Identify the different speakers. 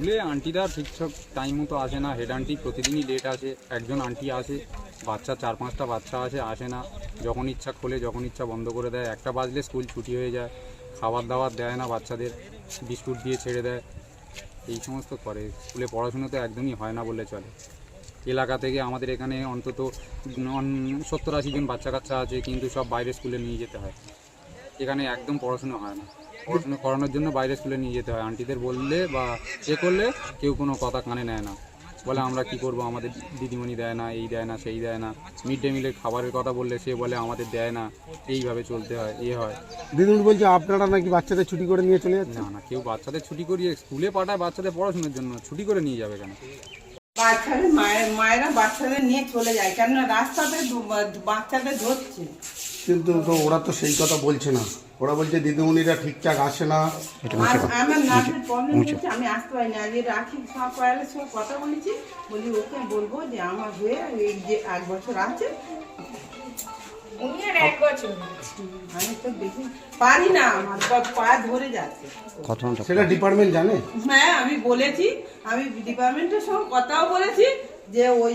Speaker 1: স্কুলে আন্টিরা ঠিকঠাক টাইম মতো আসে না। হেড আন্টি প্রতিদিনই লেট আসে, একজন আন্টি আসে, বাচ্চা, চার পাঁচটা বাচ্চা আসে আসে না। যখন ইচ্ছা খোলে, যখন ইচ্ছা বন্ধ করে দেয়। একটা বাজলে স্কুল ছুটি হয়ে যায়, খাবার দাবার দেয় না বাচ্চাদের, বিস্কুট দিয়ে ছেড়ে দেয়। এই সমস্ত করে। স্কুলে পড়াশুনো তো একদমই হয় না বললে চলে। এলাকা থেকে আমাদের এখানে অন্তত সত্তর আশি জন বাচ্চা কাচ্চা আছে, কিন্তু সব বাইরে স্কুলে নিয়ে যেতে হয়। এখানে একদম পড়াশুনো হয় না। করানোর জন্য বাইরে স্কুলে নিয়ে যেতে হয়। আন্টিদের বললে বা এ করলে কেউ কোনো কথা কানে নেয় না। বলে আমরা কি করব? আমাদের দিদিমণি দেয় না এই দেয় না সেই দেয় না। মিড ডে মিলের খাবারের কথা বললে সে বলে আমাদের দেয় না। এইভাবে চলতে হয় এ হয়।
Speaker 2: দিদিমণি বলছে আপনারা নাকি বাচ্চাদের ছুটি করে নিয়ে চলে যাচ্ছে
Speaker 1: না না কেউ বাচ্চাদের ছুটি করিয়ে স্কুলে পাঠায় বাচ্চাদের পড়াশোনার জন্য। ছুটি করে নিয়ে যাবে কেন?
Speaker 3: বাচ্চাদের মায়ের মায়েরা বাচ্চাদের নিয়ে চলে যায়। কেননা রাস্তাতে বাচ্চাদের ধরছে।
Speaker 2: কিন্তু তো ওরা তো সেই কথা বলছে না। ওরা বলছে দিদিমণিরা ঠিকঠাক আসে না।
Speaker 3: আর আমার নার্সের প্রবলেম হচ্ছে আমি আসতে পারি না আজকে রাখি সব কয়ালের সঙ্গে কথা বলেছি। বলি ওকে বলব যে আমার হয়ে এই যে এক বছর আছে।
Speaker 4: উনি আর এক বছর
Speaker 3: আমি তো দেখি পারি না আমার পা- পা ধরে যাচ্ছে।
Speaker 2: সেটা ডিপার্টমেন্ট জানে?
Speaker 3: হ্যাঁ আমি বলেছি আমি ডিপার্টমেন্টের সঙ্গে কথাও বলেছি যে ওই